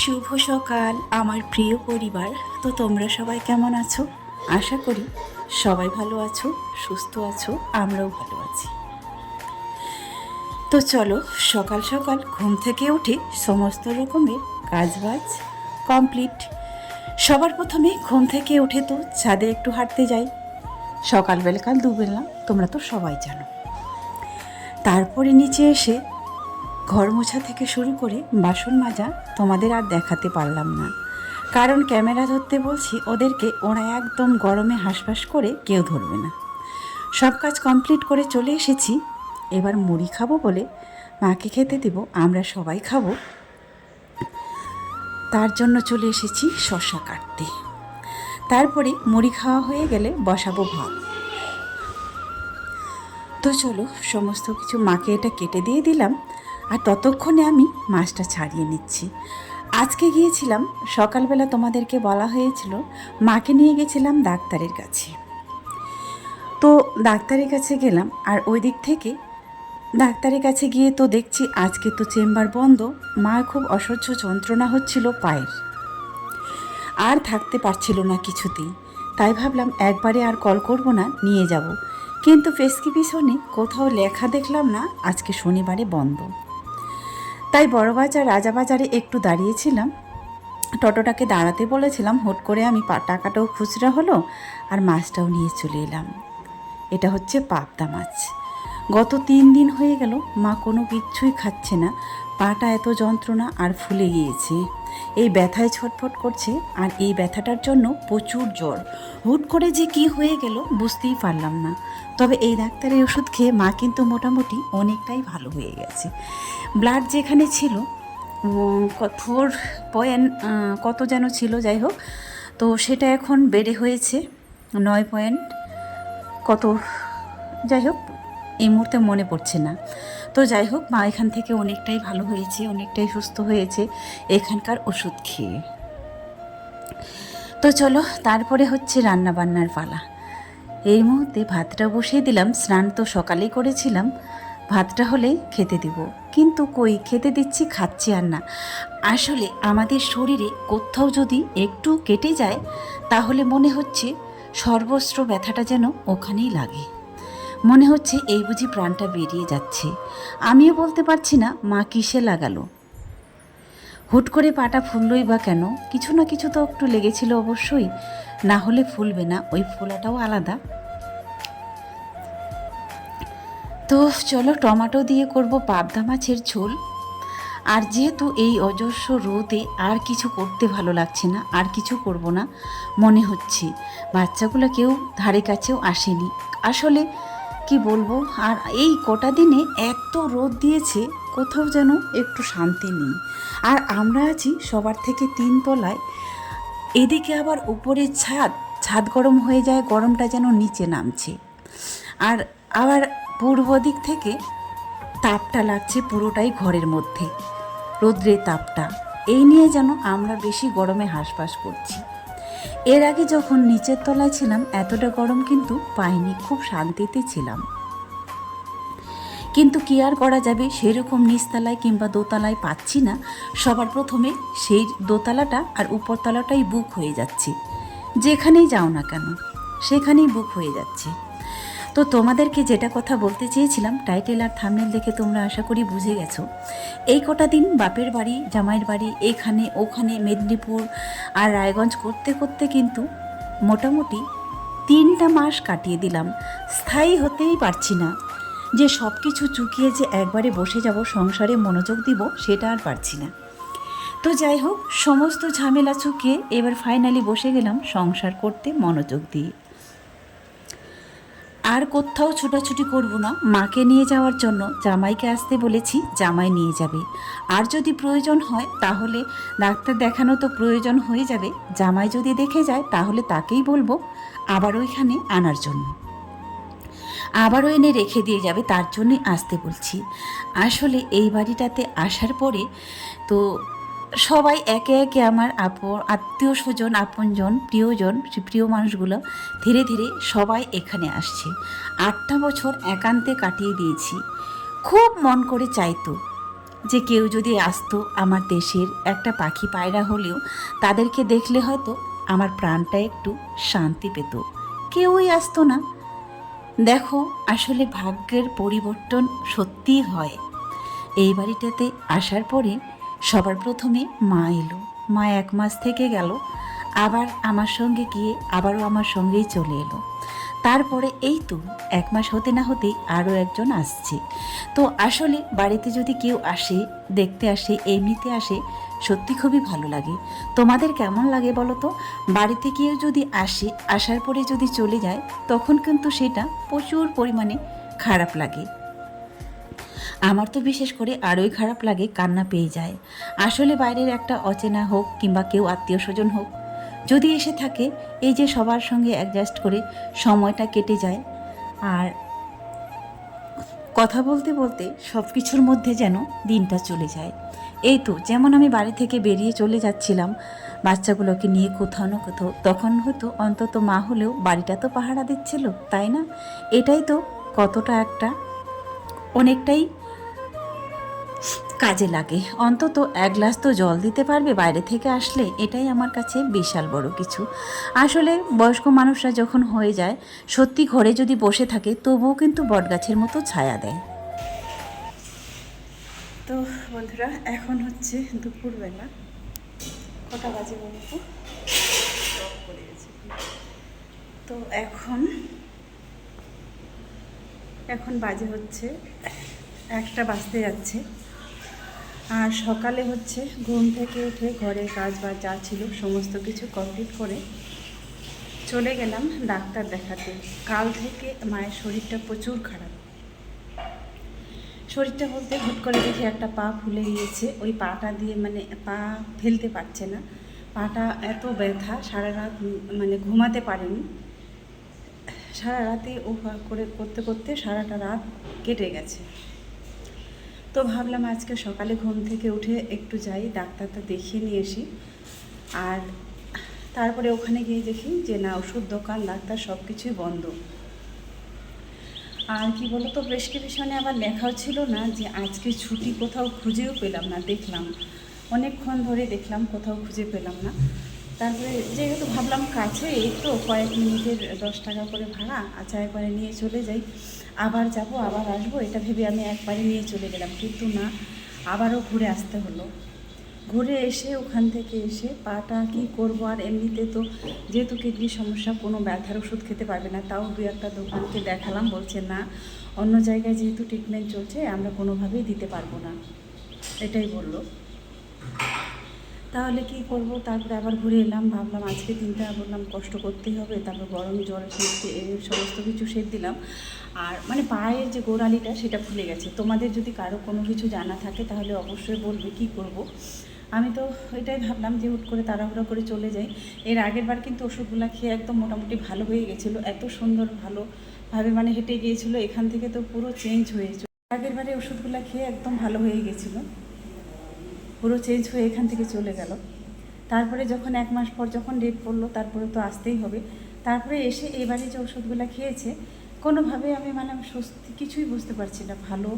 শুভ সকাল, আমার প্রিয় পরিবার। তো তোমরা সবাই কেমন আছো? আশা করি সবাই ভালো আছো, সুস্থ আছো, আমরাও ভালো আছি। তো চলো, সকাল সকাল ঘুম থেকে উঠে সমস্ত রকমের কাজবাজ কমপ্লিট সবার প্রথমে ঘুম থেকে উঠে তো ছাদে একটু হাঁটতে যাই। সকালবেলা কাল দুবেলা, তোমরা তো সবাই জানো। তারপরে নিচে এসে ঘর মোছা থেকে শুরু করে বাসন মাজা তোমাদের আর দেখাতে পারলাম না। কারণ ক্যামেরা ধরতে বলছি, ওদেরকে ওরা একদম গরমে হাঁসফাঁস করে কেউ ধরবে না। সব কাজ কমপ্লিট করে চলে এসেছি। এবার মুড়ি খাব বলে মাকে খেতে দেব, আমরা সবাই খাব। তার জন্য চলে এসেছি শশা কাটতে। তারপরে মুড়ি খাওয়া হয়ে গেলে বসাবো ভাত তো চলো, সমস্ত কিছু মাকে এটা কেটে দিয়ে দিলাম। আর ততক্ষণে আমি মাছটা ছাড়িয়ে নিচ্ছি। আজকে গিয়েছিলাম, সকালবেলা তোমাদেরকে বলা হয়েছিল, মাকে নিয়ে গেছিলাম ডাক্তারের কাছে। তো ডাক্তারের কাছে গেলাম, আর ওই দিক থেকে ডাক্তারের কাছে গিয়ে তো দেখছি আজকে তো চেম্বার বন্ধ, মা খুব অসহ্য যন্ত্রণা হচ্ছিল পায়ের। আর থাকতে পারছিল না কিছুতেই। তাই ভাবলাম একবারে আর কল করব না, নিয়ে যাব। কিন্তু প্রেসক্রিপশনে কোথাও লেখা দেখলাম না, আজকে শনিবারে বন্ধ। তাই বড়বাজার রাজাবাজারে একটু দাঁড়িয়েছিলাম। টোটোটাকে দাঁড়াতে বলেছিলাম, হুট করে আমি টাকাটাও খুচরা হলো আর মাছটাও নিয়ে চলে এলাম। এটা হচ্ছে পাবদা মাছ। গত তিন দিন হয়ে গেল, মা কোনো কিচ্ছুই খাচ্ছে না, পাটা এত যন্ত্রণা আর ফুলে গিয়েছে। এই ব্যথায় ছটফট করছে আর এই ব্যথাটার জন্য প্রচুর জ্বর। হুট করে যে কি হয়ে গেল বুঝতেই পারলাম না। তবে এই ডাক্তারের ওষুধ খেয়ে মা কিন্তু মোটামুটি অনেকটাই ভালো হয়ে গেছে। ব্লাড যেখানে ছিল ফোর পয়েন্ট কত যেন ছিল, যাই হোক, তো সেটা এখন বেড়ে হয়েছে নয় পয়েন্ট কত, যাই হোক, এই মুহূর্তে মনে পড়ছে না। তো যাই হোক, মা এখান থেকে অনেকটাই ভালো হয়েছে, অনেকটাই সুস্থ হয়েছে এখানকার ওষুধ খেয়ে। তো চলো, তারপরে হচ্ছে রান্না বান্নার পালা। এই মুহূর্তে ভাতটা বসিয়ে দিলাম, স্নান তো সকালেই করেছিলাম, ভাতটা হলে খেতে দিব। কিন্তু কই, খেতে দিচ্ছি, খাচ্ছি আর না। আসলে আমাদের শরীরে কোথাও যদি একটু কেটে যায়, তাহলে মনে হচ্ছে সর্বস্ত্র ব্যথাটা যেন ওখানেই লাগে। মনে হচ্ছে এই বুঝি প্রাণটা বেরিয়ে যাচ্ছে। আমিও বলতে পারছি না মা কিসে লাগালো। হুট করে পাটা ফুললই বা কেন? কিছু না কিছু তো একটু লেগেছিল অবশ্যই। না হলে ফুলবে না, ওই ফোলাটাও আলাদা। তো চলো টমেটো দিয়ে করব পাবদা মাছের ঝোল। আর যেহেতু এই অজস্র রোদে আর কিছু করতে ভালো লাগছে না, আর কিছু করব না, মনে হচ্ছে। বাচ্চাগুলো কেউ ধারে কাছেও আসেনি। আসলে কি বলব? আর এই কটা দিনে এত রোদ দিয়েছে, কোথাও যেন একটু শান্তি নেই। আর আমরা আছি সবার থেকে তিন তলায়। এদিকে আবার উপরে ছাদ ছাদ গরম হয়ে যায়, গরমটা যেন নিচে নামছে। আর আবার পূর্ব দিক থেকে তাপটা লাগছে পুরোটাই ঘরের মধ্যে, রৌদ্রের তাপটা। এই নিয়ে যেন আমরা বেশি গরমে হাঁসফাঁস করছি। এর আগে যখন নিচের তলায় ছিলাম, এতটা গরম কিন্তু পাইনি, খুব শান্তিতে ছিলাম। কিন্তু কি আর করা যাবে, সেরকম নিচতলায় কিংবা দোতলায় পাচ্ছি না। সবার প্রথমে সেই দোতলাটা আর উপরতলাটাই বুক হয়ে যাচ্ছে। যেখানেই যাও না কেন, সেখানেই বুক হয়ে যাচ্ছে। তো তোমাদেরকে যেটা কথা বলতে চেয়েছিলাম টাইটেল আর থামনেল দেখে তোমরা আশা করি বুঝে গেছো। এই কটা দিন বাপের বাড়ি, জামাইয়ের বাড়ি, এখানে, ওখানে, মেদিনীপুর আর রায়গঞ্জ করতে করতে কিন্তু মোটামুটি তিনটা মাস কাটিয়ে দিলাম। স্থায়ী হতেই পারছি না। যে সব কিছু চুকিয়ে যে একবারে বসে যাব, সংসারে মনোযোগ দিব, সেটা আর পারছি না। তো যাই হোক, সমস্ত ঝামেলা চুকিয়ে এবার ফাইনালি বসে গেলাম সংসার করতে মনোযোগ দিয়ে। আর কোথাও ছোটাছুটি করব না। মাকে নিয়ে যাওয়ার জন্য জামাইকে আসতে বলেছি, জামাই নিয়ে যাবে। আর যদি প্রয়োজন হয়, তাহলে ডাক্তার দেখানো তো প্রয়োজন হয়ে যাবে। জামাই যদি দেখে যায়, তাহলে তাকেই বলব, আবার ওইখানে আনার জন্য। আবারও এনে রেখে দিয়ে যাবে, তার জন্যই আসতে বলছি। আসলে এই বাড়িটাতে আসার পরে তো সবাই একে একে আমার আপ, আত্মীয় স্বজন, আপনজন, প্রিয়জন প্রিয় মানুষগুলো ধীরে ধীরে সবাই এখানে আসছে। আটটা বছর একান্তে কাটিয়ে দিয়েছি। খুব মন করে চাইতো যে কেউ যদি আসতো আমার দেশের একটা পাখি পায়রা হলেও তাদেরকে দেখলে হয়তো আমার প্রাণটা একটু শান্তি পেত। কেউই আসতো না। দেখো, আসলে ভাগ্যের পরিবর্তন সত্যিই হয়। এই বাড়িটাতে আসার পরে সবার প্রথমে মা এলো। মা এক মাস থেকে গেল। আবার আমার সঙ্গে গিয়ে আবারও আমার সঙ্গেই চলে এলো। তারপরে এই তো এক মাস হতে না হতেই আরও একজন আসছে। তো আসলে বাড়িতে যদি কেউ আসে, দেখতে আসে, এমনিতে আসে, সত্যি খুবই ভালো লাগে। তোমাদের কেমন লাগে বলো তো? বাড়িতে কেউ যদি আসে, আসার পরে যদি চলে যায়, তখন কিন্তু সেটা প্রচুর পরিমাণে খারাপ লাগে। আমার তো বিশেষ করে আরোই খারাপ লাগে কান্না পেয়ে যায়। আসলে বাইরের একটা অচেনা হোক কিংবা কেউ আত্মীয় স্বজন হোক, যদি এসে থাকে, এই যে সবার সঙ্গে অ্যাডজাস্ট করে সময়টা কেটে যায়। আর কথা বলতে বলতে সব কিছুর মধ্যে যেন দিনটা চলে যায়। এই তো, যেমন আমি বাড়ি থেকে বেরিয়ে চলে যাচ্ছিলাম বাচ্চাগুলোকে নিয়ে কোথাও না কোথাও, তখন হয়তো অন্তত মা হলেও বাড়িটা তো পাহারা দিচ্ছিল, তাই না? এটাই তো কতটা একটা অনেকটাই কাজে লাগে। অন্তত এক গ্লাস তো জল দিতে পারবে বাইরে থেকে আসলে, এটাই আমার কাছে বিশাল বড় কিছু। আসলে বয়স্ক মানুষরা যখন হয়ে যায়, সত্যি ঘরে যদি বসে থাকে, তবুও কিন্তু বটগাছের মতো ছায়া দেয়। তো বন্ধুরা, এখন হচ্ছে দুপুরবেলা। কটা বাজে তো এখন এখন বাজে হচ্ছে একটা বাজতে যাচ্ছে। আর সকালে হচ্ছে ঘুম থেকে উঠে ঘরের কাজ বা যা ছিল সমস্ত কিছু কমপ্লিট করে চলে গেলাম ডাক্তার দেখাতে। কাল থেকে মায়ের শরীরটা প্রচুর খারাপ। শরীরটা বলতে হুট করে দেখে একটা পা ফুলে গিয়েছে, ওই পাটা দিয়ে মানে পা ফেলতে পারছে না। পাটা এত ব্যথা, সারা রাত মানে ঘুমাতে পারেনি। সারা রাতে ও করে করতে করতে সারাটা রাত কেটে গেছে। তো ভাবলাম আজকে সকালে ঘুম থেকে উঠে একটু যাই, ডাক্তারটা দেখিয়ে নিয়ে আসি আর তারপরে ওখানে গিয়ে দেখি যে না, ওষুধ দোকান, ডাক্তার সব কিছুই বন্ধ। আর কি বলো তো প্রেসক্রিপশনে আবার লেখাও ছিল না যে আজকে ছুটি কোথাও খুঁজেও পেলাম না, দেখলাম। অনেকক্ষণ ধরে দেখলাম কোথাও খুঁজে পেলাম না। তারপরে যেহেতু ভাবলাম কাছে, এই তো কয়েক মিনিটের দশ টাকা করে ভাড়া আচ্ছা একবারে নিয়ে চলে যাই। আবার যাব, আবার আসব, এটা ভেবে আমি একবারে নিয়ে চলে গেলাম। কিন্তু না, আবারও ঘুরে আসতে হলো। ঘুরে এসে ওখান থেকে এসে পাটা কি করব আর এমনিতে তো যেহেতু কিডনির সমস্যা, কোনো ব্যথার ওষুধ খেতে পারবে না, তাও দু একটা দোকানকে দেখালাম, বলছে না, অন্য জায়গায় যেহেতু ট্রিটমেন্ট চলছে, আমরা কোনোভাবেই দিতে পারব না। এটাই বলল। তাহলে কি করব? তারপরে আবার ঘুরে এলাম, ভাবলাম আজকে দিনটা বললাম কষ্ট করতেই হবে, তারপর গরম জল সমস্ত কিছু সেদ দিলাম। আর মানে পায়ের যে গোড়ালিটা সেটা ফুলে গেছে। তোমাদের যদি কারও কোনো কিছু জানা থাকে তাহলে অবশ্যই বলবে কি করব। আমি তো এটাই ভাবলাম যে হুট করে তাড়াহুড়ো করে চলে যাই। এর আগের বার কিন্তু ওষুধগুলো খেয়ে একদম মোটামুটি ভালো হয়ে গেছিল, এত সুন্দর ভালোভাবে মানে হেঁটে গিয়েছিল, এখান থেকে তো পুরো চেঞ্জ হয়েছে আগের বারে ওষুধগুলো খেয়ে একদম ভালো হয়ে গেছিল। পুরো চেঞ্জ হয়ে এখান থেকে চলে গেল। তারপরে যখন এক মাস পর যখন ডেট পড়ল, তারপরে তো আসতেই হবে। তারপরে এসে এবারে যে ওষুধগুলো খেয়েছে, কোনোভাবে আমি মানে স্বস্তি কিছুই বুঝতে পারছি না, ভালো।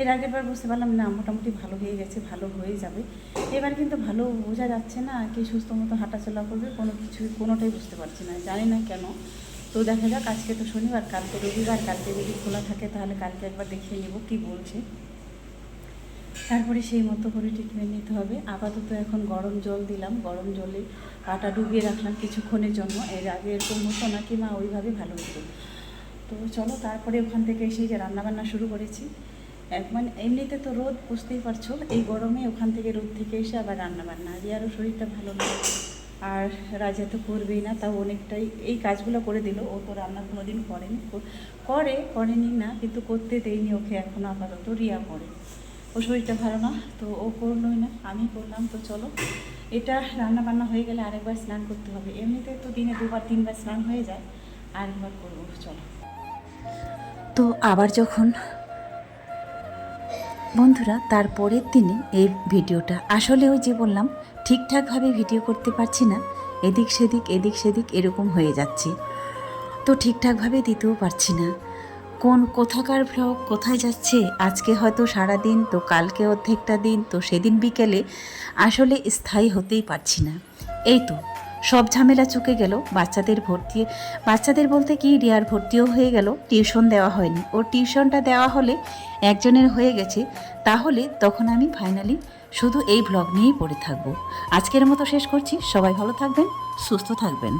এর আগের বার বুঝতে পারলাম, না, মোটামুটি ভালো হয়ে গেছে, ভালো হয়ে যাবে। এবার কিন্তু ভালো বোঝা যাচ্ছে না, কি সুস্থ মতো হাঁটাচলা করবে, কোনো কিছুই কোনোটাই বুঝতে পারছি না, জানি না কেন। তো দেখা যাক, আজকে তো শনিবার, কালকে রবিবার, কালকে যদি খোলা থাকে, তাহলে কালকে একবার দেখিয়ে নেব, কি বলছে। তারপরে সেই মতো করে ট্রিটমেন্ট নিতে হবে। আপাতত এখন গরম জল দিলাম। গরম জলে পাটা ডুবিয়ে রাখলাম কিছুক্ষণের জন্য। এর আগে এরকম হতো না কি মা ওইভাবে ভালো হতো। তো চলো, তারপরে ওখান থেকে এসে যে রান্নাবান্না শুরু করেছি। মানে এমনিতে তো রোদ, বুঝতেই পারছ। এই গরমে ওখান থেকে রোদ থেকে এসে আবার রান্নাবান্না। রিয়ারও শরীরটা ভালো না। আর রাজা তো করবেই না, তাও অনেকটাই এই কাজগুলো করে দিল। ও তো রান্না কোনো দিন করেনি করে, করেনি না, কিন্তু করতে দেয়নি ওকে এখন আপাতত। রিয়া করে। ও শরীরটা ভালো না, তো ও করলোই না, আমি করলাম, তো চলো। এটা রান্না বান্না হয়ে গেলে আরেকবার স্নান করতে হবে। এমনিতে তো দিনে দুবার, তিনবার স্নান হয়ে যায়, আরেকবার করব, চলো। তো আবার যখন বন্ধুরা, তারপরের দিনে এই ভিডিওটা, আসলে ওই যে বললাম, ঠিকঠাকভাবে ভিডিও করতে পারছি না, এদিক সেদিক এদিক সেদিক এরকম হয়ে যাচ্ছে। তো ঠিকঠাকভাবে দিতেও পারছি না। কোন কোথাকার ভ্লগ কোথায় যাচ্ছে, আজকে হয়তো সারা দিন তো কালকে অর্ধেকটা দিন, তো সেদিন বিকেলে, আসলে স্থায়ী হতেই পারছি না। এই তো, সব ঝামেলা চুকে গেল, বাচ্চাদের ভর্তি, বাচ্চাদের বলতে কি, রিয়ার ভর্তিও হয়ে গেল, টিউশন দেওয়া হয়নি। ওর টিউশনটা দেওয়া হলে একজনের হয়ে গেছে, তাহলে তখন আমি ফাইনালি শুধু এই ব্লগ নিয়েই পড়ে থাকব। আজকের মতো শেষ করছি, সবাই ভালো থাকবেন, সুস্থ থাকবেন।